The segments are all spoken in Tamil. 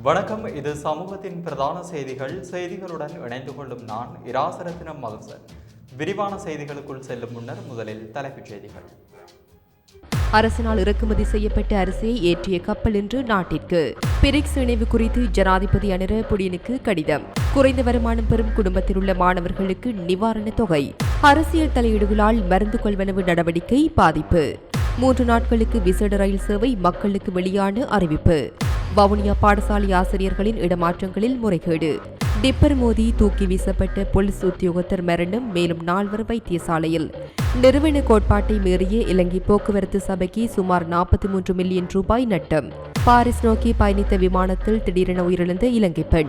வணக்கம். இது சமூகத்தின் பிரதான செய்திகள். செய்திகளுடன் இணைந்து கொள்ளும் நான் இராசரத்தினம் மதுசன் விரிவான செய்திகளுக்குள் செல்லும் முன்னர் முதலில் தலைப்புச் செய்திகள். அரசினால் இறக்குமதி செய்யப்பட்ட அரிசியை ஏற்றிய கப்பல் இன்று நாட்டிற்கு. பிரிக்ஸ் இணைவு குறித்து ஜனாதிபதி அனிர புடினுக்கு கடிதம். குறைந்த வருமானம் பெறும் குடும்பத்தில் உள்ள மாணவர்களுக்கு நிவாரணத் தொகை. அரசியல் தலையீடுகளால் மருந்து கொள்வனவு நடவடிக்கை பாதிப்பு. மூன்று நாட்களுக்கு விசேட ரயில் சேவை மக்களுக்கு வெளியான அறிவிப்பு. வவுனியா பாடசாலை ஆசிரியர்களின் இடமாற்றங்களில் முறைகேடு. டிப்பர் மோதி தூக்கி வீசப்பட்ட போலீஸ் உத்தியோகத்தர் மரணம் மேலும் நால்வர் வைத்தியசாலையில். நிறுவன கோட்பாட்டை மீறிய இலங்கை போக்குவரத்து சபைக்கு சுமார் நாற்பத்தி மூன்று மில்லியன் ரூபாய் நட்டம். பாரிஸ் நோக்கி பயணித்த விமானத்தில் திடீரென உயிரிழந்த இலங்கை பெண்.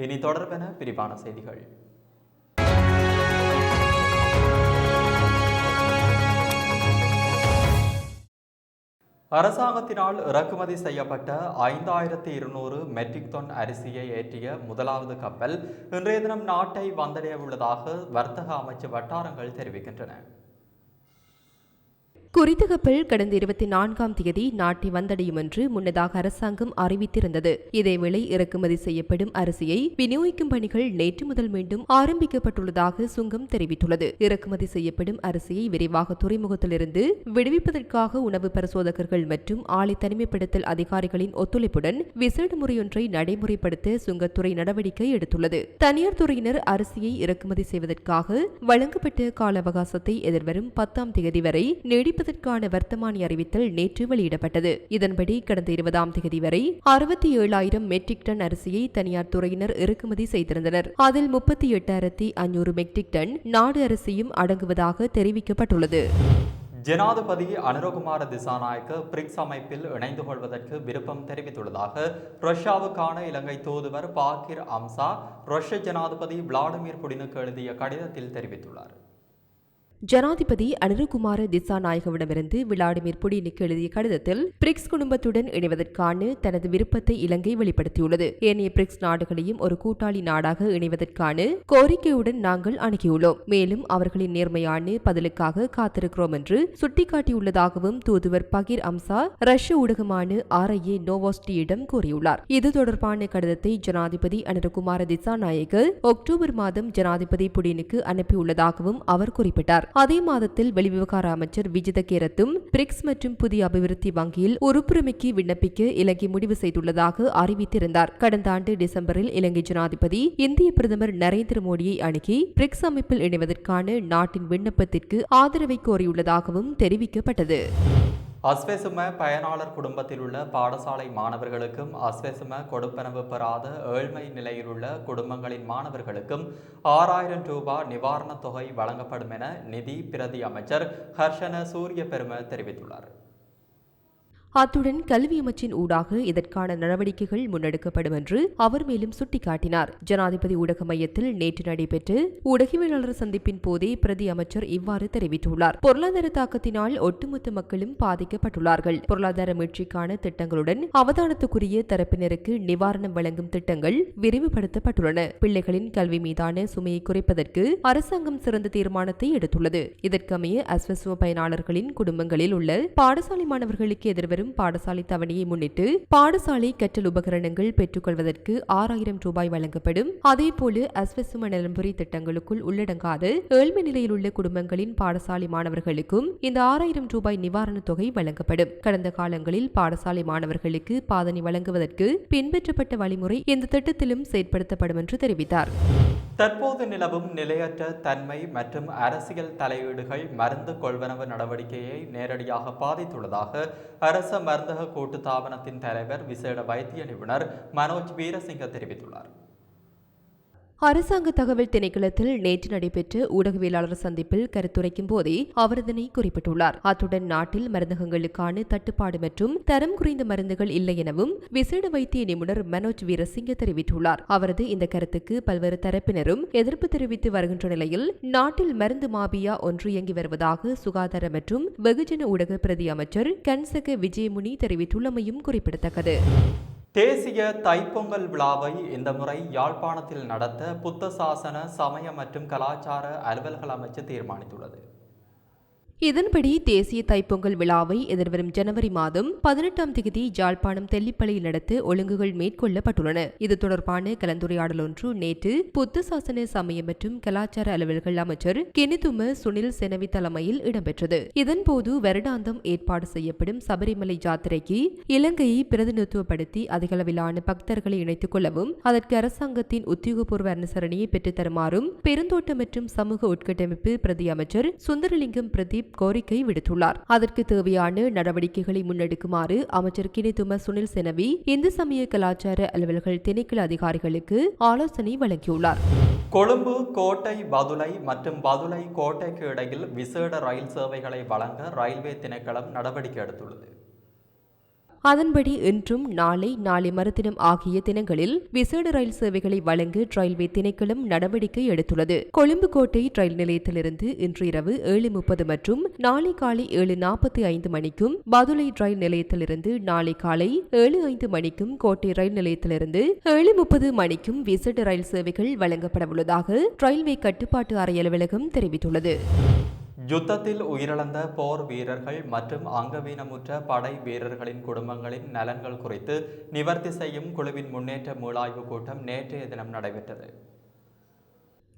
இனி தொடர்பென விரிவான செய்திகள். அரசாங்கத்தினால் இறக்குமதி செய்யப்பட்ட ஐந்தாயிரத்தி இருநூறு மெட்ரிக் டன் அரிசியை ஏற்றிய முதலாவது கப்பல் இன்றைய தினம் நாட்டை வந்தடைய உள்ளதாக வர்த்தக அமைச்சு வட்டாரங்கள் தெரிவிக்கின்றன. குறித்த கப்பல் கடந்த இருபத்தி நான்காம் தேதி நாட்டை வந்தடையும் என்று முன்னதாக அரசாங்கம் அறிவித்திருந்தது. இதேவேளை இறக்குமதி செய்யப்படும் அரிசியை விநியோகிக்கும் பணிகள் நேற்று முதல் மீண்டும் ஆரம்பிக்கப்பட்டுள்ளதாக சுங்கம் தெரிவித்துள்ளது. இறக்குமதி செய்யப்படும் அரிசியை விரைவாக துறைமுகத்திலிருந்து விடுவிப்பதற்காக உணவு பரிசோதகர்கள் மற்றும் ஆலை தனிமைப்படுத்தல் அதிகாரிகளின் ஒத்துழைப்புடன் விசேட முறையொன்றை நடைமுறைப்படுத்த சுங்கத்துறை நடவடிக்கை எடுத்துள்ளது. தனியார் துறையினர் அரிசியை இறக்குமதி செய்வதற்காக வழங்கப்பட்ட கால அவகாசத்தை எதிர்வரும் பத்தாம் தேதி வரை நீடிப்பதற்கான வர்த்தமானி அறிவித்தல் நேற்று வெளியிடப்பட்டது. இதன்படி கடந்த இருபதாம் தேதி வரை அறுபத்தி ஏழாயிரம் மெட்ரிக் டன் அரிசியை தனியார் துறையினர் இறக்குமதி செய்திருந்தனர். அதில் முப்பத்தி எட்டாயிரத்தி அஞ்சூறு மெட்ரிக் டன் நாடு அரிசியும் அடங்குவதாக தெரிவிக்கப்பட்டுள்ளது. ஜனாதிபதி அனுரகுமார திசாநாயக்க பிரிக்ஸ் அமைப்பில் இணைந்து கொள்வதற்கு விருப்பம் தெரிவித்துள்ளதாக ரஷ்யாவுக்கான இலங்கை தூதுவர் பாக்கிர் அம்சா ரஷ்ய ஜனாதிபதி விளாடிமிர் புடினுக்கு எழுதிய கடிதத்தில் தெரிவித்துள்ளார். ஜனாதிபதி அனுருகுமார திசாநாயகவிடமிருந்து விளாடிமிர் புடினுக்கு எழுதிய கடிதத்தில் பிரிக்ஸ் குடும்பத்துடன் இணைவதற்கான தனது விருப்பத்தை இலங்கை வெளிப்படுத்தியுள்ளது. ஏனைய பிரிக்ஸ் நாடுகளையும் ஒரு கூட்டாளி நாடாக இணைவதற்கான கோரிக்கையுடன் நாங்கள் அணுகியுள்ளோம். மேலும் அவர்களின் நேர்மையான பதிலுக்காக காத்திருக்கிறோம் என்று சுட்டிக்காட்டியுள்ளதாகவும் தூதுவர் பகீர் அம்சா ரஷ்ய ஊடகமான ஆர்ஐஏ நோவோஸ்டியிடம் கூறியுள்ளார். இது தொடர்பான கடிதத்தை ஜனாதிபதி அனுரகுமார திசாநாயக அக்டோபர் மாதம் ஜனாதிபதி புடினுக்கு அனுப்பியுள்ளதாகவும் அவர் குறிப்பிட்டார். அதே மாதத்தில் வெளிவிவகார அமைச்சர் விஜித கேரத்தும் பிரிக்ஸ் மற்றும் புதிய அபிவிருத்தி வங்கியில் உறுப்புரிமைக்கு விண்ணப்பிக்க இலங்கை முடிவு செய்துள்ளதாக அறிவித்திருந்தார். கடந்த ஆண்டு டிசம்பரில் இலங்கை ஜனாதிபதி இந்திய பிரதமர் நரேந்திர மோடியை அணுகி பிரிக்ஸ் அமைப்பில் இணைவதற்கான நாட்டின் விண்ணப்பத்திற்கு ஆதரவை கோரியுள்ளதாகவும் தெரிவிக்கப்பட்டது. அஸ்வெசும பயனாளர் குடும்பத்தில் உள்ள பாடசாலை மாணவர்களுக்கும் அஸ்வெசும கொடுப்பனவு பெறாத ஏழ்மை நிலையில் உள்ள குடும்பங்களின் மாணவர்களுக்கும் ஆறாயிரம் ரூபாய் நிவாரணத் தொகை வழங்கப்படும் என நிதி பிரதி அமைச்சர் ஹர்ஷன சூரிய பெரும தெரிவித்துள்ளார். அத்துடன் கல்வி அமைச்சின் ஊடாக இதற்கான நடவடிக்கைகள் முன்னெடுக்கப்படும் என்று அவர் மேலும் சுட்டிக்காட்டினார். ஜனாதிபதி ஊடக மையத்தில் நேற்று நடைபெற்ற ஊடகவியலாளர் சந்திப்பின் போதே பிரதி அமைச்சர் இவ்வாறு தெரிவித்துள்ளார். பொருளாதார தாக்கத்தினால் ஒட்டுமொத்த மக்களும் பாதிக்கப்பட்டுள்ளார்கள். பொருளாதார மீட்சிக்கான திட்டங்களுடன் அவதானத்துக்குரிய தரப்பினருக்கு நிவாரணம் வழங்கும் திட்டங்கள் விரிவுபடுத்தப்பட்டுள்ளன. பிள்ளைகளின் கல்வி மீதான சுமையை குறைப்பதற்கு அரசாங்கம் சிறந்த தீர்மானத்தை எடுத்துள்ளது. இதற்கமைய அஸ்வசுவ பயனாளர்களின் குடும்பங்களில் உள்ள பாடசாலை மாணவர்களுக்கு எதிர்வரும் வரும் பாடசாலை தவணையை முன்னிட்டு பாடசாலை கற்றல் உபகரணங்கள் பெற்றுக்கொள்வதற்கு ஆறாயிரம் ரூபாய் வழங்கப்படும். அதேபோல அஸ்வசும நலன்புரி திட்டங்களுக்குள் உள்ளடங்காத ஏழ்மை நிலையில் உள்ள குடும்பங்களின் பாடசாலை மாணவர்களுக்கும் இந்த ஆறாயிரம் ரூபாய் நிவாரணத் தொகை வழங்கப்படும். கடந்த காலங்களில் பாடசாலை மாணவர்களுக்கு பாதனை வழங்குவதற்கு பின்பற்றப்பட்ட வழிமுறை இந்த திட்டத்திலும் செயற்படுத்தப்படும் என்று தெரிவித்தார். தற்போது நிலவும் நிலையற்ற தன்மை மற்றும் அரசியல் தலையீடுகள் மருந்து கொள்வனவு நடவடிக்கையை நேரடியாக பாதித்துள்ளதாக அரச மருந்தக கூட்டுத்தாபனத்தின் தலைவர் விசேட வைத்திய நிபுணர் மனோஜ் வீரசிங்க தெரிவித்துள்ளார். அரசாங்க தகவல் திணைக்களத்தில் நேற்று நடைபெற்ற ஊடகவியலாளர் சந்திப்பில் கருத்துரைக்கும் போதே அவர் இதனை குறிப்பிட்டுள்ளார். அத்துடன் நாட்டில் மருந்தகங்களுக்கான தட்டுப்பாடு மற்றும் தரம் குறைந்த மருந்துகள் இல்லை எனவும் விசேட வைத்திய நிபுணர் மனோஜ் வீரசிங்க தெரிவித்துள்ளார். அவரது இந்த கருத்துக்கு பல்வேறு தரப்பினரும் எதிர்ப்பு தெரிவித்து வருகின்ற நிலையில் நாட்டில் மருந்து மாபியா ஒன்று இயங்கி வருவதாக சுகாதார மற்றும் வெகுஜன ஊடக பிரதி அமைச்சர் கன்சக விஜயமுனி தெரிவித்துள்ளமையும் குறிப்பிடத்தக்கது. தேசிய தைப்பொங்கல் விழாவை இந்த முறை யாழ்ப்பாணத்தில் நடத்த புத்த சாசன சமய மற்றும் கலாச்சார அலுவல்கள் அமைச்சு தீர்மானித்துள்ளது. இதன்படி தேசிய தைப்பொங்கல் விழாவை எதிர்வரும் ஜனவரி மாதம் பதினெட்டாம் தேதி ஜாழ்ப்பாணம் தெல்லிப்பளையில் நடத்த ஒழுங்குகள் மேற்கொள்ளப்பட்டுள்ளன. இது தொடர்பான கலந்துரையாடல் ஒன்று நேற்று புத்த சாசன சமய மற்றும் கலாச்சார அலுவல்கள் அமைச்சர் கெனிதும சுனில் செனவி தலைமையில் இடம்பெற்றது. இதன்போது வருடாந்தம் ஏற்பாடு செய்யப்படும் சபரிமலை ஜாத்திரைக்கு இலங்கையை பிரதிநிதித்துவப்படுத்தி அதிகளவிலான பக்தர்களை இணைத்துக் கொள்ளவும் அதற்கு அரசாங்கத்தின் உத்தியோகபூர்வ அனுசரணையை பெற்றுத்தருமாறும் பெருந்தோட்டம் மற்றும் சமூக உட்கட்டமைப்பு பிரதி அமைச்சர் சுந்தரலிங்கம் பிரதீப் கோரிக்கை விடுத்துள்ளார். அதற்கு தேவையான நடவடிக்கைகளை முன்னெடுக்குமாறு அமைச்சர் கினிதும சுனில் செனவி இந்து சமய கலாச்சார அலுவல்கள் திணைக்கள அதிகாரிகளுக்கு ஆலோசனை வழங்கியுள்ளார். கொழும்பு கோட்டை பதுளை மற்றும் பதுளை கோட்டைக்கு இடையில் விசேட ரயில் சேவைகளை வழங்க ரயில்வே திணைக்களம் நடவடிக்கை எடுத்துள்ளது. அதன்படி இன்றும் நாளை நாளை மறுதினம் ஆகிய தினங்களில் விசேட ரயில் சேவைகளை வழங்க ரயில்வே திணைக்களம் நடவடிக்கை எடுத்துள்ளது. கொழும்பு கோட்டை ரயில் நிலையத்திலிருந்து இன்று இரவு ஏழு முப்பது மற்றும் நாளை காலை ஏழு நாற்பத்தி ஐந்து மணிக்கும் பதுளை ரயில் நிலையத்திலிருந்து நாளை காலை ஏழு ஐந்து மணிக்கும் கோட்டை ரயில் நிலையத்திலிருந்து ஏழு முப்பது மணிக்கும் விசேட ரயில் சேவைகள் வழங்கப்படவுள்ளதாக ரயில்வே கட்டுப்பாட்டு அறை அலுவலகம் தெரிவித்துள்ளது. யுத்தத்தில் உயிரிழந்த போர் வீரர்கள் மற்றும் அங்கவீனமுற்ற படை வீரர்களின் குடும்பங்களின் நலன்கள் குறித்து நிவர்த்தி செய்யும் குழுவின் முன்னேற்ற மீளாய்வு கூட்டம் நேற்றைய தினம் நடைபெற்றது.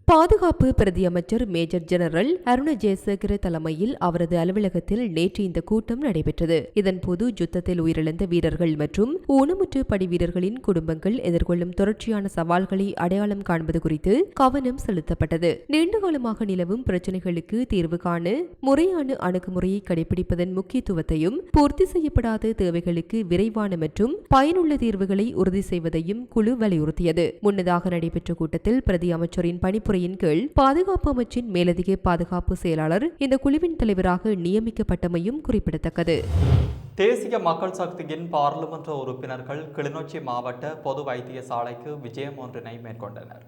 பாதுகாப்பு பிரதியமைச்சர் மேஜர் ஜெனரல் அருண ஜெயசேகர தலைமையில் அவரது அலுவலகத்தில் நேற்று இந்த கூட்டம் நடைபெற்றது. இதன்போது யுத்தத்தில் உயிரிழந்த வீரர்கள் மற்றும் ஊனமுற்று படை வீரர்களின் குடும்பங்கள் எதிர்கொள்ளும் தொடர்ச்சியான சவால்களை அடையாளம் காண்பது குறித்து கவனம் செலுத்தப்பட்டது. நீண்டகாலமாக நிலவும் பிரச்சினைகளுக்கு தீர்வு காண முறையான அணுகுமுறையை கடைபிடிப்பதன் முக்கியத்துவத்தையும் பூர்த்தி செய்யப்படாத தேவைகளுக்கு விரைவான மற்றும் பயனுள்ள தீர்வுகளை உறுதி செய்வதையும் குழு வலியுறுத்தியது. முன்னதாக நடைபெற்ற கூட்டத்தில் பிரதி அமைச்சரின் பணிப்புரை முறையின் கீழ் பாதுகாப்பு அமைச்சின் மேலதிக பாதுகாப்பு செயலாளர் இந்த குழுவின் தலைவராக நியமிக்கப்பட்டமையும் குறிப்பிடத்தக்கது. தேசிய மக்கள் சக்தியின் பாராளுமன்ற உறுப்பினர்கள் கிளிநொச்சி மாவட்ட பொது வைத்தியசாலைக்கு விஜயம் ஒன்றினை மேற்கொண்டனர்.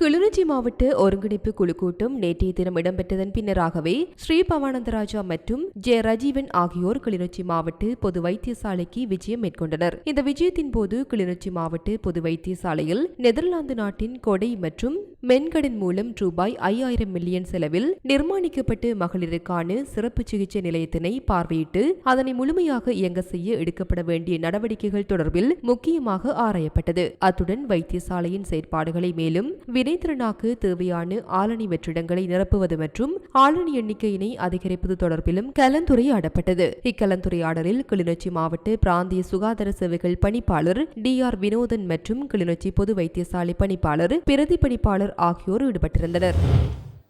கிளிநொச்சி மாவட்ட ஒருங்கிணைப்பு குழு கூட்டம் நேற்றைய தினம் இடம்பெற்றதன் பின்னராகவே ஸ்ரீ பவானந்தராஜா மற்றும் ஜெ ரஜீவன் ஆகியோர் கிளிநொச்சி மாவட்ட பொது வைத்தியசாலைக்கு விஜயம் மேற்கொண்டனர். இந்த விஜயத்தின் போது கிளிநொச்சி மாவட்ட பொது வைத்தியசாலையில் நெதர்லாந்து நாட்டின் கொடை மற்றும் மென்கடன் மூலம் ரூபாய் ஐயாயிரம் மில்லியன் செலவில் நிர்மாணிக்கப்பட்டு மகளிருக்கான சிறப்பு சிகிச்சை நிலையத்தினை பார்வையிட்டு அதனை முழுமையாக இயங்க செய்ய எடுக்கப்பட வேண்டிய நடவடிக்கைகள் தொடர்பில் முக்கியமாக ஆராயப்பட்டது. அத்துடன் வைத்தியசாலையின் செயற்பாடுகளை மேலும் இடைத்திறனாக்கு தேவையான ஆளணி வெற்றிடங்களை நிரப்புவது மற்றும் ஆளணி எண்ணிக்கையினை அதிகரிப்பது தொடர்பிலும் கலந்துரையாடப்பட்டது. இக்கலந்துரையாடலில் கிளிநொச்சி மாவட்ட பிராந்திய சுகாதார சேவைகள் பணிப்பாளர் டி ஆர் வினோதன் மற்றும் கிளிநொச்சி பொது வைத்தியசாலை பணிப்பாளர் பிரதி பணிப்பாளர் ஆகியோர் ஈடுபட்டிருந்தனர்.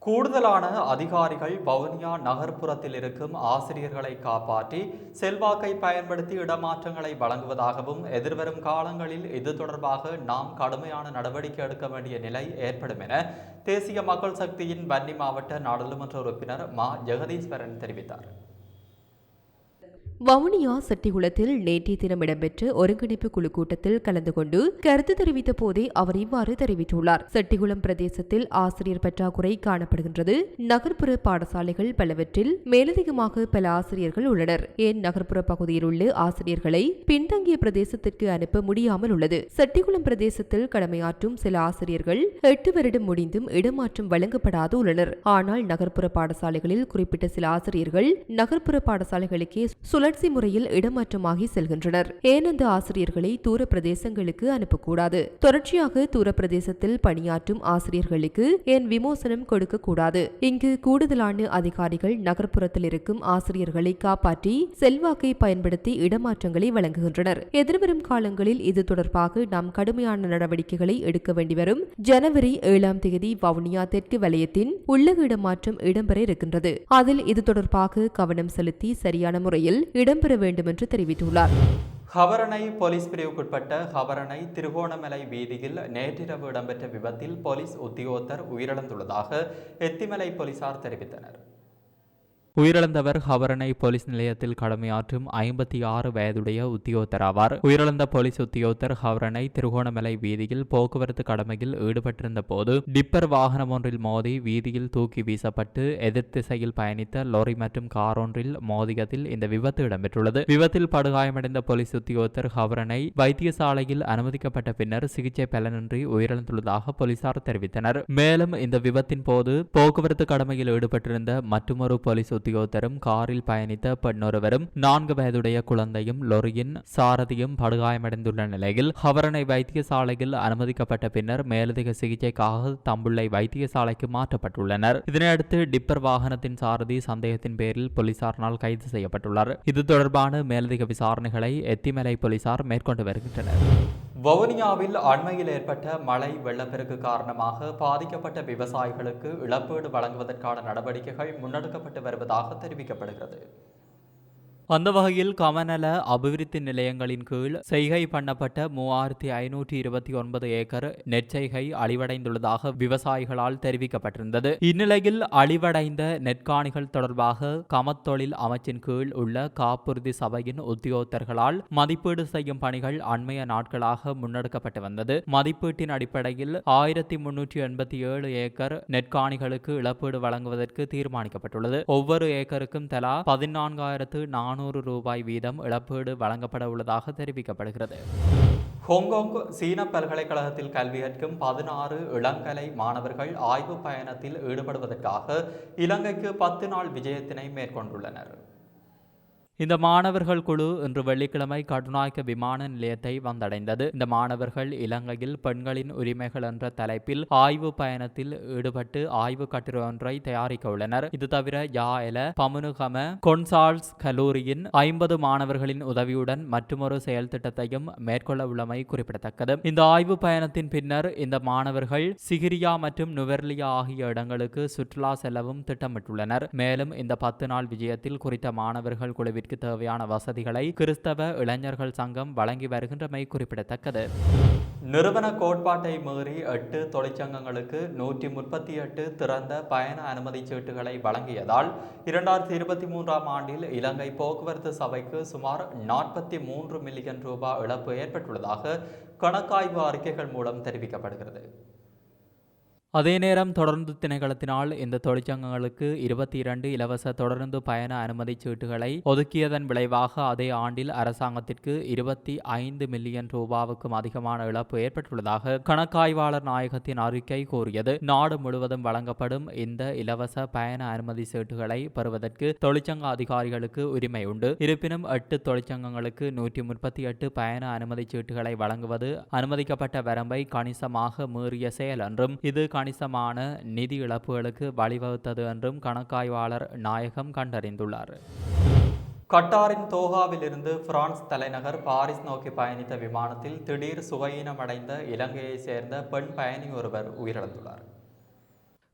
கூடுதலான அதிகாரிகள் வவுனியா நகர்ப்புறத்தில் இருக்கும் ஆசிரியர்களை காப்பாற்றி செல்வாக்கை பயன்படுத்தி இடமாற்றங்களை வழங்குவதாகவும் எதிர்வரும் காலங்களில் இது தொடர்பாக நாம் கடுமையான நடவடிக்கை எடுக்க வேண்டிய நிலை ஏற்படும் என தேசிய மக்கள் சக்தியின் வன்னி மாவட்ட நாடாளுமன்ற உறுப்பினர் மா. ஜெகதீஸ்வரன் தெரிவித்தார். வவுனியா செட்டிகுளத்தில் நேற்றைய தினம் இடம்பெற்ற ஒருங்கிணைப்பு குழு கூட்டத்தில் கலந்து கொண்டு கருத்து தெரிவித்த போதே அவர் இவ்வாறு தெரிவித்துள்ளார். செட்டிகுளம் பிரதேசத்தில் ஆசிரியர் பற்றாக்குறை காணப்படுகின்றது. நகர்ப்புற பாடசாலைகள் பலவற்றில் மேலதிகமாக பல ஆசிரியர்கள் உள்ளனர். ஏன் நகர்ப்புற பகுதியில் உள்ள ஆசிரியர்களை பின்தங்கிய பிரதேசத்திற்கு அனுப்ப முடியாமல் உள்ளது? செட்டிகுளம் பிரதேசத்தில் கடமையாற்றும் சில ஆசிரியர்கள் எட்டு வருடம் முடிந்தும் இடமாற்றம் வழங்கப்படாது உள்ளனர். ஆனால் நகர்ப்புற பாடசாலைகளில் குறிப்பிட்ட சில ஆசிரியர்கள் நகர்ப்புற பாடசாலைகளுக்கே சுழற்சி முறையில் இடமாற்றமாகி செல்கின்றனர். ஏனந்த ஆசிரியர்களை தூர பிரதேசங்களுக்கு அனுப்பக்கூடாது. தொடர்ச்சியாக தூர பிரதேசத்தில் பணியாற்றும் ஆசிரியர்களுக்கு ஏன் விமோசனம் கொடுக்கக்கூடாது? இங்கு கூடுதலான அதிகாரிகள் நகர்ப்புறத்தில் இருக்கும் ஆசிரியர்களை காப்பாற்றி செல்வாக்கை பயன்படுத்தி இடமாற்றங்களை வழங்குகின்றனர். எதிர்வரும் காலங்களில் இது தொடர்பாக நாம் கடுமையான நடவடிக்கைகளை எடுக்க வேண்டிவரும் ஜனவரி ஏழாம் தேதி வவுனியா தெற்கு வலயத்தின் உள்ளக இடமாற்றம் இடம்பெற இருக்கின்றது. அதில் இது தொடர்பாக கவனம் செலுத்தி சரியான முறையில் இடம்பெற வேண்டும் என்று தெரிவித்துள்ளார். ஹவரணை போலீஸ் பிரிவுக்குட்பட்ட ஹவரணை திருகோணமலை வீதியில் நேற்றிரவு இடம்பெற்ற விபத்தில் போலீஸ் உத்தியோகத்தர் உயிரிழந்துள்ளதாக எத்திமலை போலீசார் தெரிவித்தனர். உயிரிழந்தவர் ஹவரணை போலீஸ் நிலையத்தில் கடமையாற்றும் ஐம்பத்தி ஆறு வயதுடைய உத்தியோகத்தர் ஆவார் உயிரிழந்த போலீஸ் உத்தியோகத்தர் ஹவரணை திருகோணமலை வீதியில் போக்குவரத்து கடமையில் ஈடுபட்டிருந்த போது டிப்பர் வாகனம் ஒன்றில் மோதி வீதியில் தூக்கி வீசப்பட்டு எதிர் திசையில் பயணித்த லொரி மற்றும் கார் ஒன்றில் மோதியதில் இந்த விபத்து இடம்பெற்றுள்ளது. விபத்தில் படுகாயமடைந்த போலீஸ் உத்தியோகத்தர் ஹவரனை வைத்தியசாலையில் அனுமதிக்கப்பட்ட பின்னர் சிகிச்சை பலனின்றி உயிரிழந்துள்ளதாக போலீசார் தெரிவித்தனர். மேலும் இந்த விபத்தின் போது போக்குவரத்து கடமையில் ஈடுபட்டிருந்த மற்றொரு போலீஸ் உத்தியோகத்தரும் காரில் பயணித்த பெண்ணொருவரும் நான்கு வயதுடைய குழந்தையும் லொரியின் சாரதியும் படுகாயமடைந்துள்ள நிலையில் ஹவரணை வைத்தியசாலையில் அனுமதிக்கப்பட்ட பின்னர் மேலதிக சிகிச்சைக்காக தம்புள்ளை வைத்தியசாலைக்கு மாற்றப்பட்டுள்ளனர். இதனையடுத்து டிப்பர் வாகனத்தின் சாரதி சந்தேகத்தின் பேரில் போலீசாரினால் கைது செய்யப்பட்டுள்ளார். இது தொடர்பான மேலதிக விசாரணைகளை எத்திமலை போலீசார் மேற்கொண்டு வருகின்றனர். வவுனியாவில் அண்மையில் ஏற்பட்ட மழை வெள்ளப்பெருக்கு காரணமாக பாதிக்கப்பட்ட விவசாயிகளுக்கு இழப்பீடு வழங்குவதற்கான நடவடிக்கைகள் முன்னெடுக்கப்பட்டு வருவதாக தெரிவிக்கப்படுகிறது அந்த வகையில் கமநல அபிவிருத்தி நிலையங்களின் கீழ் செய்கை பண்ணப்பட்ட மூவாயிரத்தி ஐநூற்றி இருபத்தி ஒன்பது ஏக்கர் நெற்செய்கை அழிவடைந்துள்ளதாக விவசாயிகளால் தெரிவிக்கப்பட்டிருந்தது. இந்நிலையில் அழிவடைந்த நெற்காணிகள் தொடர்பாக கமத்தொழில் அமைச்சின் கீழ் உள்ள காப்புறுதி சபையின் உத்தியோகத்தர்களால் மதிப்பீடு செய்யும் பணிகள் அண்மைய நாட்களாக முன்னெடுக்கப்பட்டு வந்தது. மதிப்பீட்டின் அடிப்படையில் ஆயிரத்தி முன்னூற்றி எண்பத்தி ஏழு ஏக்கர் நெற்காணிகளுக்கு இழப்பீடு வழங்குவதற்கு தீர்மானிக்கப்பட்டுள்ளது. ஒவ்வொரு ஏக்கருக்கும் தலா பதினான்காயிரத்து நானூறு ரூபாய் வீதம் இழப்பீடு வழங்கப்பட உள்ளதாக தெரிவிக்கப்படுகிறது. ஹொங்கொங் சீன பல்கலைக்கழகத்தில் கல்வி கற்கும் பதினாறு இளங்கலை மாணவர்கள் ஆய்வு பயணத்தில் ஈடுபடுவதற்காக இலங்கைக்கு பத்து நாள் விஜயத்தினை மேற்கொண்டுள்ளனர். இந்த மாணவர்கள் குழு இன்று வெள்ளிக்கிழமை கடுநாயக்க விமான நிலையத்தை வந்தடைந்தது. இந்த மாணவர்கள் இலங்கையில் பெண்களின் உரிமைகள் என்ற தலைப்பில் ஆய்வு பயணத்தில் ஈடுபட்டு ஆய்வு கட்டுரை ஒன்றை தயாரிக்க உள்ளனர். இது தவிர யா எல பமுனுகம கொன்சால்ஸ் கல்லூரியின் ஐம்பது மாணவர்களின் உதவியுடன் மற்றொரு செயல் திட்டத்தையும் மேற்கொள்ள உள்ளமை குறிப்பிடத்தக்கது. இந்த ஆய்வு பயணத்தின் பின்னர் இந்த மாணவர்கள் சிகிரியா மற்றும் நுவெர்லியா ஆகிய இடங்களுக்கு சுற்றுலா செல்லவும் திட்டமிட்டுள்ளனர். மேலும் இந்த பத்து நாள் விஜயத்தில் குறித்த மாணவர்கள் குழுவிற்கு தேவையான வசதிகளை கிறிஸ்தவ இளைஞர்கள் சங்கம் வழங்கி வருகின்றமை குறிப்பிடத்தக்கது. நிறுவன கோட்பாட்டை மீறி எட்டு தொழிற்சங்கங்களுக்கு நூற்றி முப்பத்தி எட்டு திறந்த பயண அனுமதி சீட்டுகளை வழங்கியதால் இரண்டாயிரத்தி இருபத்தி மூன்றாம் ஆண்டில் இலங்கை போக்குவரத்து சபைக்கு சுமார் நாற்பத்தி மூன்று மில்லியன் ரூபாய் இழப்பு ஏற்பட்டுள்ளதாக கணக்காய்வு அறிக்கைகள் மூலம் தெரிவிக்கப்படுகிறது. அதே நேரம் தொடர்ந்து திணைக்களத்தினால் இந்த தொழிற்சங்கங்களுக்கு இருபத்தி இரண்டு இலவச தொடர்ந்து பயண அனுமதி சீட்டுகளை ஒதுக்கியதன் விளைவாக அதே ஆண்டில் அரசாங்கத்திற்கு இருபத்தி ஐந்து மில்லியன் ரூபாவுக்கும் அதிகமான இழப்பு ஏற்பட்டுள்ளதாக கணக்காய்வாளர் நாயகத்தின் அறிக்கை கூறியது. நாடு முழுவதும் வழங்கப்படும் இந்த இலவச பயண அனுமதி சீட்டுகளை பெறுவதற்கு தொழிற்சங்க அதிகாரிகளுக்கு உரிமை உண்டு. இருப்பினும் எட்டு தொழிற்சங்கங்களுக்கு நூற்றி முப்பத்தி எட்டு பயண அனுமதி சீட்டுகளை வழங்குவது அனுமதிக்கப்பட்ட வரம்பை கணிசமாக மீறிய செயல் என்றும் இது கணிசமான நிதி இழப்புகளுக்கு வழிவகுத்தது என்றும் கணக்காய்வாளர் நாயகம் கண்டறிந்துள்ளார். கட்டாரின் தோஹாவிலிருந்து பிரான்ஸ் தலைநகர் பாரிஸ் நோக்கி பயணித்த விமானத்தில் திடீர் சுகையினமடைந்த இலங்கையைச் சேர்ந்த பெண் பயணி ஒருவர் உயிரிழந்துள்ளார்.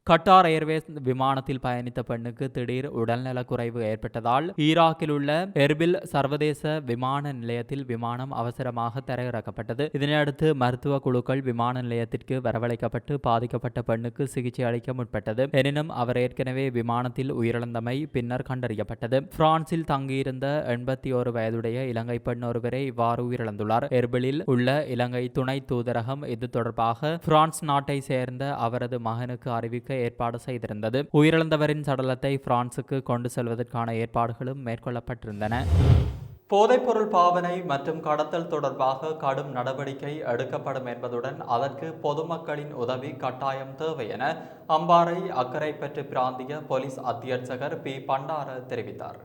கட்டார் ஏர்வேஸ் விமானத்தில் பயணித்த பெண்ணுக்கு திடீர் உடல்நலக்குறைவு ஏற்பட்டதால் ஈராக்கில் உள்ள எர்பில் சர்வதேச விமான நிலையத்தில் விமானம் அவசரமாக தரையிறக்கப்பட்டது. இதனையடுத்து மருத்துவ குழுக்கள் விமான நிலையத்திற்கு வரவழைக்கப்பட்டு பாதிக்கப்பட்ட பெண்ணுக்கு சிகிச்சை அளிக்க முற்பட்டது. எனினும் அவர் ஏற்கனவே விமானத்தில் உயிரிழந்தமை பின்னர் கண்டறியப்பட்டது. பிரான்சில் தங்கியிருந்த எண்பத்தி ஒரு வயதுடைய இலங்கை பெண் ஒருவரை இவ்வாறு உயிரிழந்துள்ளார். எர்பிலில் உள்ள இலங்கை துணை தூதரகம் இது தொடர்பாக பிரான்ஸ் நாட்டை சேர்ந்த அவரது மகனுக்கு அறிவிக்க ஏற்பாடு செய்திருந்தது. உயிரிழந்தவரின் சடலத்தை பிரான்சுக்கு கொண்டு செல்வதற்கான ஏற்பாடுகளும் மேற்கொள்ளப்பட்டிருந்தன. போதைப்பொருள் பாவனை மற்றும் கடத்தல் தொடர்பாக கடும் நடவடிக்கை எடுக்கப்படும் என்பதுடன் அதற்கு பொதுமக்களின் உதவி கட்டாயம் தேவை என அம்பாறை அக்கரைப்பற்று பிராந்திய போலீஸ் அத்தியட்சகர் பி. பண்டார தெரிவித்தார்.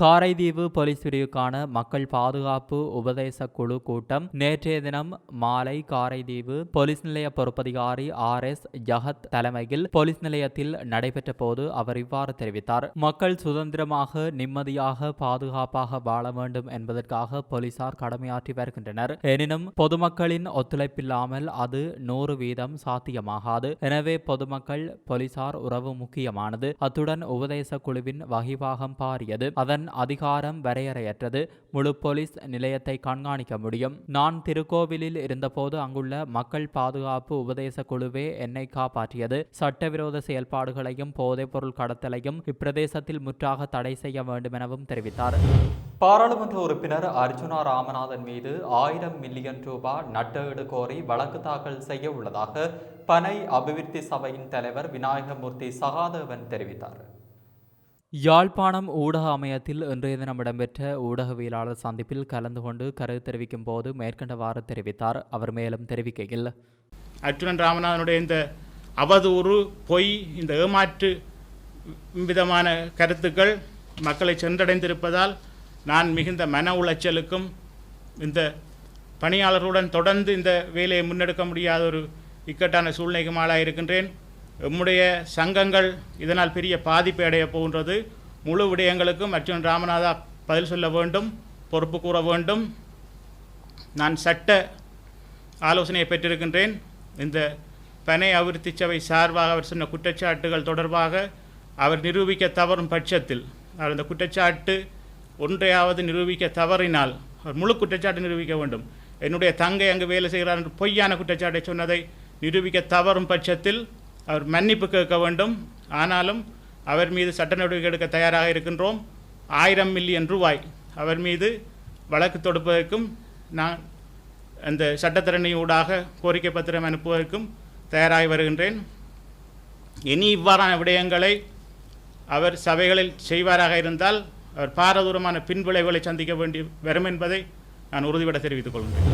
காரைதீவு போலீஸ் பிரிவுக்கான மக்கள் பாதுகாப்பு உபதேச குழு கூட்டம் நேற்றைய தினம் மாலை காரைதீவு போலீஸ் நிலைய பொறுப்பதிகாரி ஆர் எஸ் ஜஹத் தலைமையில் போலீஸ் நிலையத்தில் நடைபெற்ற போது அவர் இவ்வாறு தெரிவித்தார். மக்கள் சுதந்திரமாக நிம்மதியாக பாதுகாப்பாக வாழ வேண்டும் என்பதற்காக போலீசார் கடமையாற்றி வருகின்றனர். எனினும் பொதுமக்களின் ஒத்துழைப்பில்லாமல் அது நூறு வீதம் சாத்தியமாகாது. எனவே பொதுமக்கள் போலீசார் உறவு முக்கியமானது. அத்துடன் உபதேச குழுவின் வகிவாகம் பாரியது. அதன் அதன் அதிகாரம் வரையறையற்றது. முழு போலீஸ் நிலையத்தை கண்காணிக்க முடியும். நான் திருக்கோவிலில் இருந்தபோது அங்குள்ள மக்கள் பாதுகாப்பு உபதேச குழுவே என்னை காப்பாற்றியது. சட்டவிரோத செயல்பாடுகளையும் போதைப்பொருள் கடத்தலையும் இப்பிரதேசத்தில் முற்றாக தடை செய்ய வேண்டும் எனவும் தெரிவித்தார். பாராளுமன்ற உறுப்பினர் அர்ஜுனா ராமநாதன் மீது ஆயிரம் மில்லியன் ரூபாய் நட்டஈடு கோரி வழக்கு தாக்கல் செய்ய உள்ளதாக பனை அபிவிருத்தி சபையின் தலைவர் விநாயகமூர்த்தி சகாதேவன் தெரிவித்தார். யாழ்ப்பாணம் ஊடக அமையத்தில் இன்றைய தினம் இடம்பெற்ற ஊடகவியலாளர் சந்திப்பில் கலந்து கொண்டு கருத்து தெரிவிக்கும் போது மேற்கண்டவாறு தெரிவித்தார். அவர் மேலும் தெரிவிக்கையில் அர்ஜுனன் ராமநாதனுடைய இந்த அவதூறு பொய் இந்த ஏமாற்று விதமான கருத்துக்கள் மக்களை சென்றடைந்திருப்பதால் நான் மிகுந்த மன உளைச்சலுக்கும் இந்த பணியாளர்களுடன் தொடர்ந்து இந்த வேலையை முன்னெடுக்க முடியாத ஒரு இக்கட்டான சூழ்நிலைக்கும் ஆளாக இருக்கின்றேன் எம்முடைய சங்கங்கள் இதனால் பெரிய பாதிப்பை அடைய போகின்றது. முழு விடயங்களுக்கும் அர்ஜுன் ராமநாதா பதில் சொல்ல வேண்டும் பொறுப்பு கூற வேண்டும். நான் சட்ட ஆலோசனையை பெற்றிருக்கின்றேன். இந்த பனை அபிவிருத்தி சபை சார்பாக அவர் சொன்ன குற்றச்சாட்டுகள் தொடர்பாக அவர் நிரூபிக்க தவறும் பட்சத்தில் அவர் இந்த குற்றச்சாட்டு ஒன்றையாவது நிரூபிக்க தவறினால் அவர் முழு குற்றச்சாட்டு நிரூபிக்க வேண்டும். என்னுடைய தங்கை அங்கு வேலை செய்கிறார் என்று பொய்யான குற்றச்சாட்டை சொன்னதை நிரூபிக்க தவறும் பட்சத்தில் அவர் மன்னிப்பு கேட்க வேண்டும். ஆனாலும் அவர் மீது சட்ட நடவடிக்கை எடுக்க தயாராக இருக்கின்றோம். ஆயிரம் மில்லியன் ரூபாய் அவர் மீது வழக்கு தொடுப்பதற்கும் நான் அந்த சட்டத்திறனையூடாக ஊடாக கோரிக்கை பத்திரம் அனுப்புவதற்கும் தயாராகி வருகின்றேன். இனி இவ்வாறான விடயங்களை அவர் சபைகளில் செய்வாராக இருந்தால் அவர் பாரதூரமான பின்விளைவுகளை சந்திக்க வேண்டி வரும் என்பதை நான் உறுதிபட தெரிவித்துக் கொள்கிறேன்.